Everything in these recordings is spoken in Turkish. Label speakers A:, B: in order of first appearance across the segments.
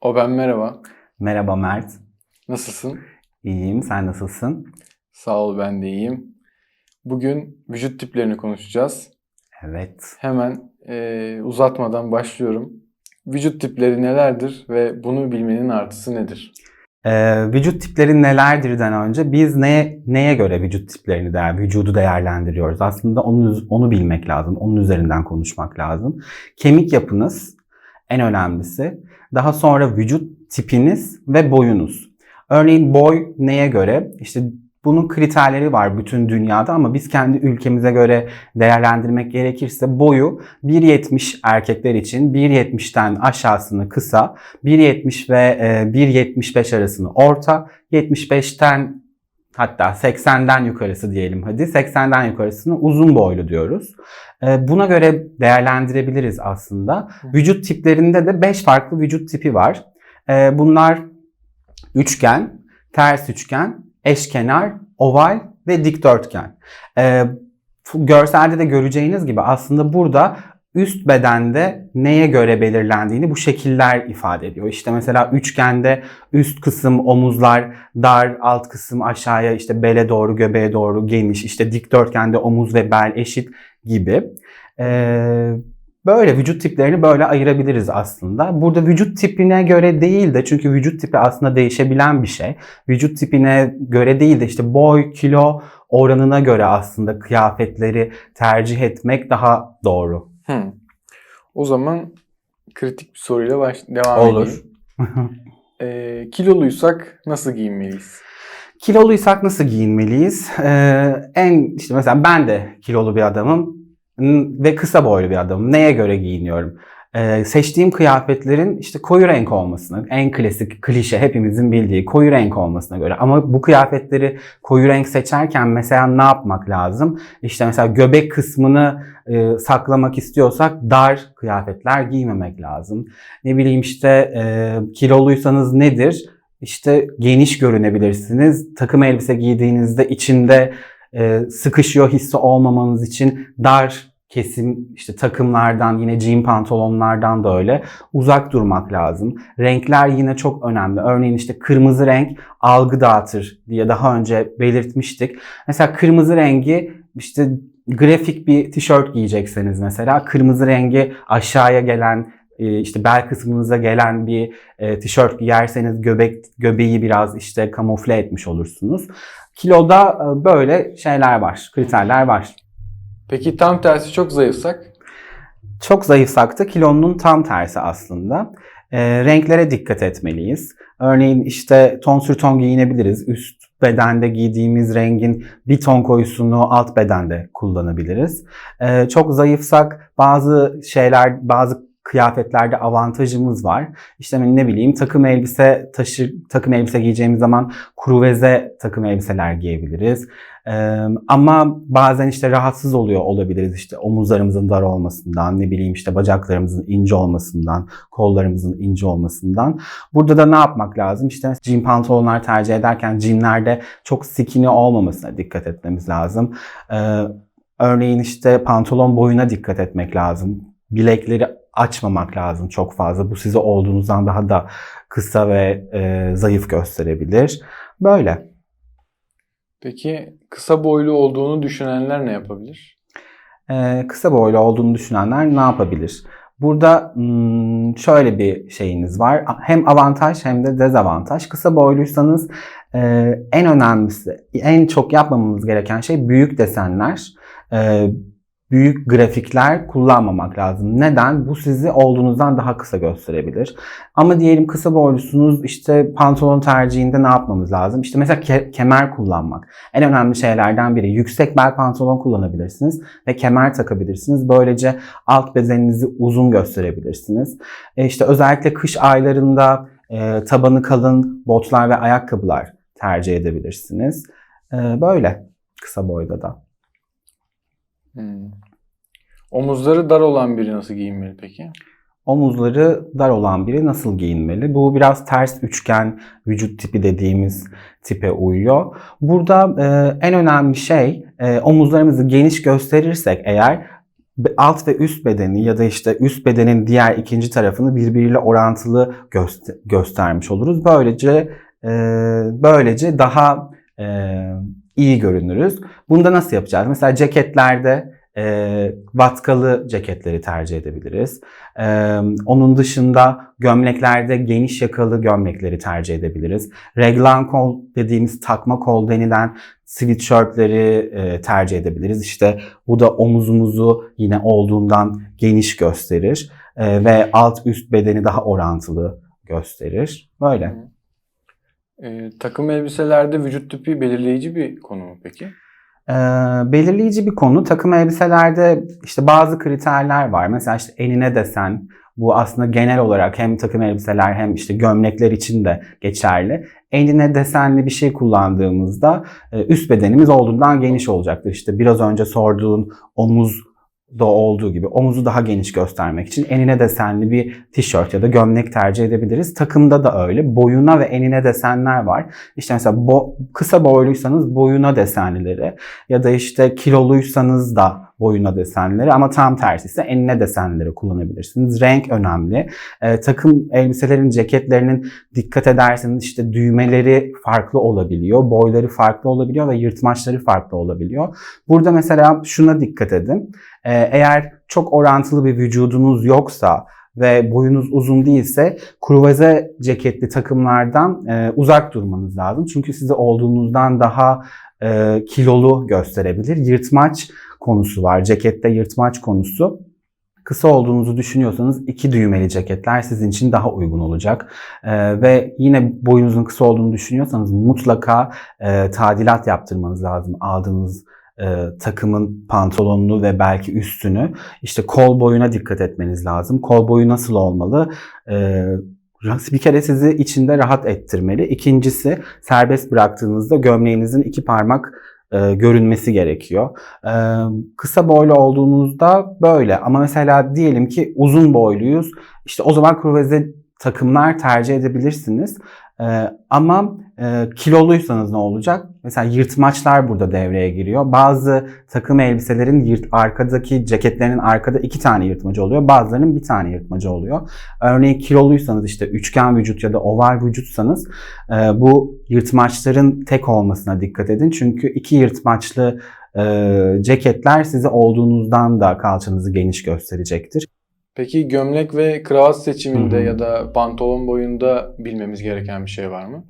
A: O ben merhaba.
B: Merhaba Mert.
A: Nasılsın?
B: İyiyim. Sen nasılsın?
A: Sağ ol ben de iyiyim. Bugün vücut tiplerini konuşacağız.
B: Evet.
A: Hemen e, uzatmadan başlıyorum. Vücut tipleri nelerdir ve bunu bilmenin artısı nedir?
B: Ee, vücut tipleri nelerdirden önce biz neye neye göre vücut tiplerini değer, vücudu değerlendiriyoruz? Aslında onu onu bilmek lazım. Onun üzerinden konuşmak lazım. Kemik yapınız en önemlisi. Daha sonra vücut tipiniz ve boyunuz. Örneğin boy neye göre? İşte bunun kriterleri var bütün dünyada ama biz kendi ülkemize göre değerlendirmek gerekirse boyu 1.70 erkekler için 1.70'ten aşağısını kısa, 1.70 ve e, 1.75 arasını orta, 75'ten hatta 80'den yukarısı diyelim hadi 80'den yukarısını uzun boylu diyoruz. E, Buna göre değerlendirebiliriz aslında. Vücut tiplerinde de 5 farklı vücut tipi var. E, Bunlar üçgen, ters üçgen, eşkenar, oval ve dikdörtgen. Ee, görselde de göreceğiniz gibi aslında burada üst bedende neye göre belirlendiğini bu şekiller ifade ediyor. İşte mesela üçgende üst kısım omuzlar dar, alt kısım aşağıya işte bele doğru, göbeğe doğru geniş. İşte dikdörtgende omuz ve bel eşit gibi. Ee, Böyle vücut tiplerini böyle ayırabiliriz aslında. Burada vücut tipine göre değil de çünkü vücut tipi aslında değişebilen bir şey. Vücut tipine göre değil de işte boy, kilo oranına göre aslında kıyafetleri tercih etmek daha doğru.
A: Hmm. O zaman kritik bir soruyla baş devam
B: Olur.
A: edeyim. E, kiloluysak nasıl giyinmeliyiz?
B: Kiloluysak nasıl giyinmeliyiz? Ee, en işte mesela ben de kilolu bir adamım ve kısa boylu bir adamım. Neye göre giyiniyorum? Ee, seçtiğim kıyafetlerin işte koyu renk olmasına, en klasik klişe hepimizin bildiği koyu renk olmasına göre. Ama bu kıyafetleri koyu renk seçerken mesela ne yapmak lazım? İşte mesela göbek kısmını e, saklamak istiyorsak dar kıyafetler giymemek lazım. Ne bileyim işte e, kiloluysanız nedir? İşte geniş görünebilirsiniz. Takım elbise giydiğinizde içinde e, sıkışıyor hissi olmamanız için dar kesim işte takımlardan yine jean pantolonlardan da öyle uzak durmak lazım. Renkler yine çok önemli. Örneğin işte kırmızı renk algı dağıtır diye daha önce belirtmiştik. Mesela kırmızı rengi işte grafik bir tişört giyecekseniz mesela kırmızı rengi aşağıya gelen e, işte bel kısmınıza gelen bir e, tişört giyerseniz göbek göbeği biraz işte kamufle etmiş olursunuz. Kiloda e, böyle şeyler var, kriterler var.
A: Peki tam tersi çok zayıfsak?
B: Çok zayıfsak da kilonun tam tersi aslında. E, renklere dikkat etmeliyiz. Örneğin işte ton sür ton giyinebiliriz. Üst bedende giydiğimiz rengin bir ton koyusunu alt bedende kullanabiliriz. E, çok zayıfsak bazı şeyler, bazı kıyafetlerde avantajımız var. İşte ne bileyim takım elbise taşı takım elbise giyeceğimiz zaman kruveze takım elbiseler giyebiliriz. Ee, ama bazen işte rahatsız oluyor olabiliriz işte omuzlarımızın dar olmasından, ne bileyim işte bacaklarımızın ince olmasından, kollarımızın ince olmasından. Burada da ne yapmak lazım? İşte jean pantolonlar tercih ederken jeanlerde çok skinny olmamasına dikkat etmemiz lazım. Ee, örneğin işte pantolon boyuna dikkat etmek lazım. Bilekleri açmamak lazım çok fazla. Bu size olduğunuzdan daha da kısa ve e, zayıf gösterebilir. Böyle.
A: Peki kısa boylu olduğunu düşünenler ne yapabilir?
B: Ee, kısa boylu olduğunu düşünenler ne yapabilir? Burada hmm, şöyle bir şeyiniz var. Hem avantaj hem de dezavantaj. Kısa boyluysanız e, en önemlisi, en çok yapmamamız gereken şey büyük desenler. Büyük grafikler kullanmamak lazım. Neden? Bu sizi olduğunuzdan daha kısa gösterebilir. Ama diyelim kısa boylusunuz işte pantolon tercihinde ne yapmamız lazım? İşte mesela ke- kemer kullanmak. En önemli şeylerden biri. Yüksek bel pantolon kullanabilirsiniz ve kemer takabilirsiniz. Böylece alt bedeninizi uzun gösterebilirsiniz. E işte özellikle kış aylarında e, tabanı kalın botlar ve ayakkabılar tercih edebilirsiniz. E, böyle kısa boyda da.
A: Hmm. Omuzları dar olan biri nasıl giyinmeli peki?
B: Omuzları dar olan biri nasıl giyinmeli? Bu biraz ters üçgen vücut tipi dediğimiz tipe uyuyor. Burada e, en önemli şey e, omuzlarımızı geniş gösterirsek eğer alt ve üst bedeni ya da işte üst bedenin diğer ikinci tarafını birbiriyle orantılı göster- göstermiş oluruz. Böylece e, böylece daha e, iyi görünürüz. Bunu da nasıl yapacağız? Mesela ceketlerde e, vatkalı ceketleri tercih edebiliriz. Ee, onun dışında gömleklerde geniş yakalı gömlekleri tercih edebiliriz. Reglan kol dediğimiz takma kol denilen sweatshirtleri e, tercih edebiliriz. İşte bu da omuzumuzu yine olduğundan geniş gösterir E, ve alt üst bedeni daha orantılı gösterir. Böyle.
A: Ee, takım elbiselerde vücut tipi belirleyici bir konu mu peki?
B: Ee, belirleyici bir konu. Takım elbiselerde işte bazı kriterler var. Mesela işte enine desen. Bu aslında genel olarak hem takım elbiseler hem işte gömlekler için de geçerli. Enine desenli bir şey kullandığımızda e, üst bedenimiz olduğundan geniş olacaktır. İşte biraz önce sorduğun omuz da olduğu gibi omuzu daha geniş göstermek için enine desenli bir tişört ya da gömlek tercih edebiliriz. Takımda da öyle. Boyuna ve enine desenler var. İşte mesela bo- kısa boyluysanız boyuna desenlileri ya da işte kiloluysanız da boyuna desenleri ama tam tersi ise enine desenleri kullanabilirsiniz. Renk önemli. Ee, takım elbiselerin, ceketlerinin dikkat ederseniz işte düğmeleri farklı olabiliyor, boyları farklı olabiliyor ve yırtmaçları farklı olabiliyor. Burada mesela şuna dikkat edin. Ee, eğer çok orantılı bir vücudunuz yoksa ve boyunuz uzun değilse kruvaze ceketli takımlardan e, uzak durmanız lazım. Çünkü sizi olduğunuzdan daha e, kilolu gösterebilir. Yırtmaç konusu var. Cekette yırtmaç konusu. Kısa olduğunuzu düşünüyorsanız iki düğmeli ceketler sizin için daha uygun olacak. E, ve yine boyunuzun kısa olduğunu düşünüyorsanız mutlaka e, tadilat yaptırmanız lazım. Aldığınız e, takımın pantolonunu ve belki üstünü. İşte kol boyuna dikkat etmeniz lazım. Kol boyu nasıl olmalı? E, bir kere sizi içinde rahat ettirmeli. İkincisi serbest bıraktığınızda gömleğinizin iki parmak e, görünmesi gerekiyor. E, kısa boylu olduğunuzda böyle ama mesela diyelim ki uzun boyluyuz. İşte o zaman kruveze takımlar tercih edebilirsiniz. E, ama e, kiloluysanız ne olacak? Mesela yırtmaçlar burada devreye giriyor. Bazı takım elbiselerin yırt, arkadaki ceketlerinin arkada iki tane yırtmacı oluyor. Bazılarının bir tane yırtmacı oluyor. Örneğin kiloluysanız işte üçgen vücut ya da oval vücutsanız e, bu yırtmaçların tek olmasına dikkat edin. Çünkü iki yırtmaçlı e, ceketler size olduğunuzdan da kalçanızı geniş gösterecektir.
A: Peki gömlek ve kravat seçiminde
B: Hı hı.
A: ya da pantolon boyunda bilmemiz gereken bir şey var mı?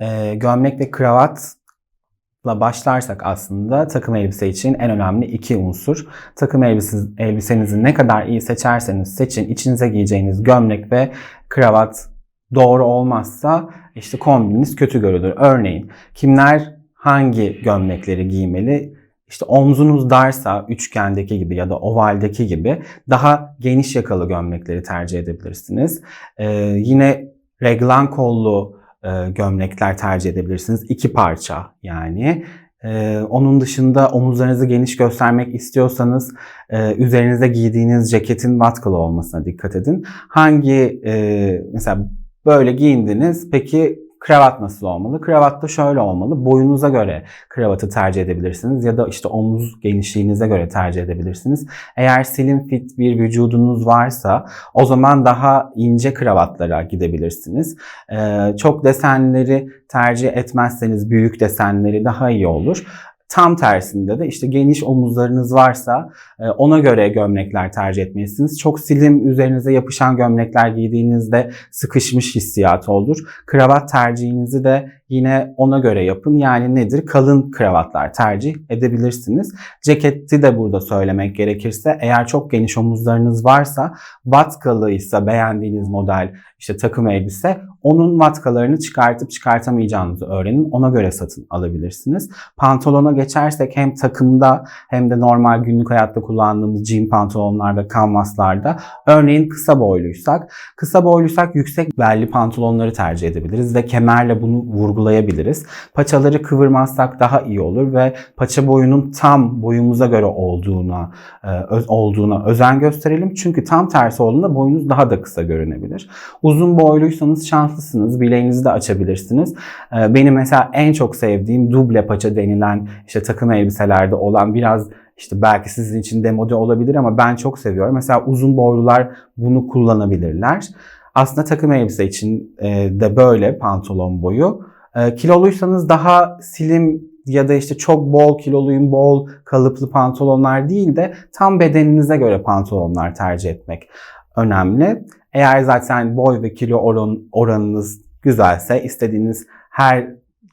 B: E, gömlek ve kravatla başlarsak aslında takım elbise için en önemli iki unsur. Takım elbise, elbisenizi ne kadar iyi seçerseniz seçin içinize giyeceğiniz gömlek ve kravat doğru olmazsa işte kombininiz kötü görülür. Örneğin kimler hangi gömlekleri giymeli? İşte omzunuz darsa üçgendeki gibi ya da ovaldeki gibi daha geniş yakalı gömlekleri tercih edebilirsiniz. Ee, yine reglan kollu e, gömlekler tercih edebilirsiniz. İki parça yani. Ee, onun dışında omuzlarınızı geniş göstermek istiyorsanız e, üzerinize giydiğiniz ceketin vatkalı olmasına dikkat edin. Hangi e, mesela böyle giyindiniz peki kravat nasıl olmalı? Kravat da şöyle olmalı. Boyunuza göre kravatı tercih edebilirsiniz ya da işte omuz genişliğinize göre tercih edebilirsiniz. Eğer slim fit bir vücudunuz varsa o zaman daha ince kravatlara gidebilirsiniz. Ee, çok desenleri tercih etmezseniz büyük desenleri daha iyi olur. Tam tersinde de işte geniş omuzlarınız varsa e, ona göre gömlekler tercih etmelisiniz. Çok slim üzerinize yapışan gömlekler giydiğinizde sıkışmış hissiyatı olur. Kravat tercihinizi de yine ona göre yapın. Yani nedir? Kalın kravatlar tercih edebilirsiniz. Ceketi de burada söylemek gerekirse eğer çok geniş omuzlarınız varsa vatkalıysa beğendiğiniz model işte takım elbise onun vatkalarını çıkartıp çıkartamayacağınızı öğrenin. Ona göre satın alabilirsiniz. Pantolona geçersek hem takımda hem de normal günlük hayatta kullandığımız jean pantolonlarda, kanvaslarda örneğin kısa boyluysak, kısa boyluysak yüksek belli pantolonları tercih edebiliriz ve kemerle bunu vurgulayabiliriz. Paçaları kıvırmazsak daha iyi olur ve paça boyunun tam boyumuza göre olduğuna e, olduğuna özen gösterelim. Çünkü tam tersi olduğunda boyunuz daha da kısa görünebilir. Uzun boyluysanız şanslısınız. Bileğinizi de açabilirsiniz. Ee, Benim mesela en çok sevdiğim duble paça denilen işte takım elbiselerde olan biraz işte belki sizin için demode olabilir ama ben çok seviyorum. Mesela uzun boylular bunu kullanabilirler. Aslında takım elbise için e, de böyle pantolon boyu. E, Kiloluysanız daha slim ya da işte çok bol kiloluyum, bol kalıplı pantolonlar değil de tam bedeninize göre pantolonlar tercih etmek önemli. Eğer zaten boy ve kilo oran, oranınız güzelse istediğiniz her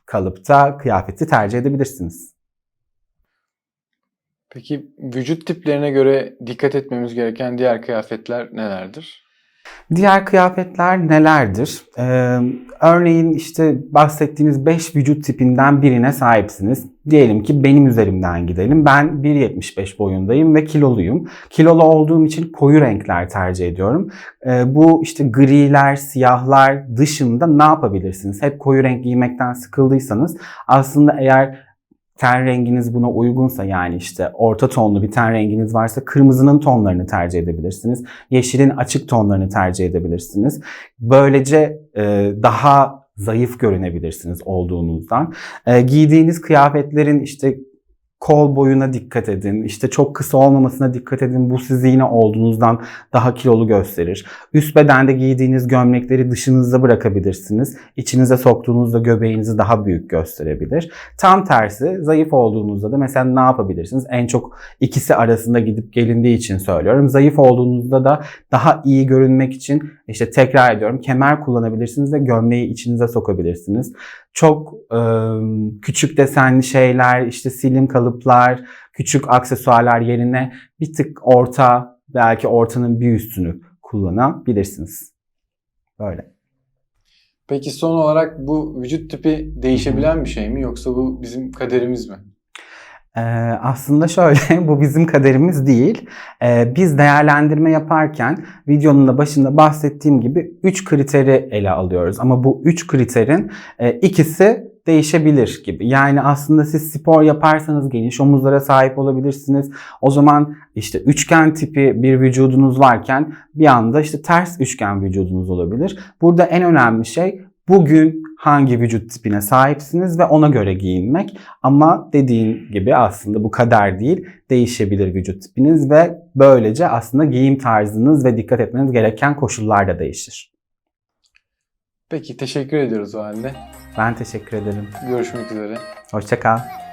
B: kalıpta kıyafeti tercih edebilirsiniz.
A: Peki vücut tiplerine göre dikkat etmemiz gereken diğer kıyafetler nelerdir?
B: Diğer kıyafetler nelerdir? Ee, örneğin işte bahsettiğiniz 5 vücut tipinden birine sahipsiniz. Diyelim ki benim üzerimden gidelim. Ben 1.75 boyundayım ve kiloluyum. Kilolu olduğum için koyu renkler tercih ediyorum. Ee, bu işte griler, siyahlar dışında ne yapabilirsiniz? Hep koyu renk giymekten sıkıldıysanız aslında eğer ten renginiz buna uygunsa yani işte orta tonlu bir ten renginiz varsa kırmızının tonlarını tercih edebilirsiniz. Yeşilin açık tonlarını tercih edebilirsiniz. Böylece e, daha zayıf görünebilirsiniz olduğunuzdan. E, giydiğiniz kıyafetlerin işte kol boyuna dikkat edin. İşte çok kısa olmamasına dikkat edin. Bu sizi yine olduğunuzdan daha kilolu gösterir. Üst bedende giydiğiniz gömlekleri dışınızda bırakabilirsiniz. İçinize soktuğunuzda göbeğinizi daha büyük gösterebilir. Tam tersi zayıf olduğunuzda da mesela ne yapabilirsiniz? En çok ikisi arasında gidip gelindiği için söylüyorum. Zayıf olduğunuzda da daha iyi görünmek için işte tekrar ediyorum kemer kullanabilirsiniz ve gömleği içinize sokabilirsiniz. Çok e, küçük desenli şeyler, işte silim kalıplar, küçük aksesuarlar yerine bir tık orta, belki ortanın bir üstünü kullanabilirsiniz. Böyle.
A: Peki son olarak bu vücut tipi değişebilen bir şey mi yoksa bu bizim kaderimiz mi?
B: Ee, aslında şöyle, bu bizim kaderimiz değil. Ee, biz değerlendirme yaparken videonun da başında bahsettiğim gibi 3 kriteri ele alıyoruz. Ama bu 3 kriterin e, ikisi değişebilir gibi. Yani aslında siz spor yaparsanız geniş omuzlara sahip olabilirsiniz. O zaman işte üçgen tipi bir vücudunuz varken bir anda işte ters üçgen vücudunuz olabilir. Burada en önemli şey bugün hangi vücut tipine sahipsiniz ve ona göre giyinmek. Ama dediğim gibi aslında bu kader değil, değişebilir vücut tipiniz ve böylece aslında giyim tarzınız ve dikkat etmeniz gereken koşullar da değişir.
A: Peki teşekkür ediyoruz o halde.
B: Ben teşekkür ederim.
A: Görüşmek üzere.
B: Hoşçakal.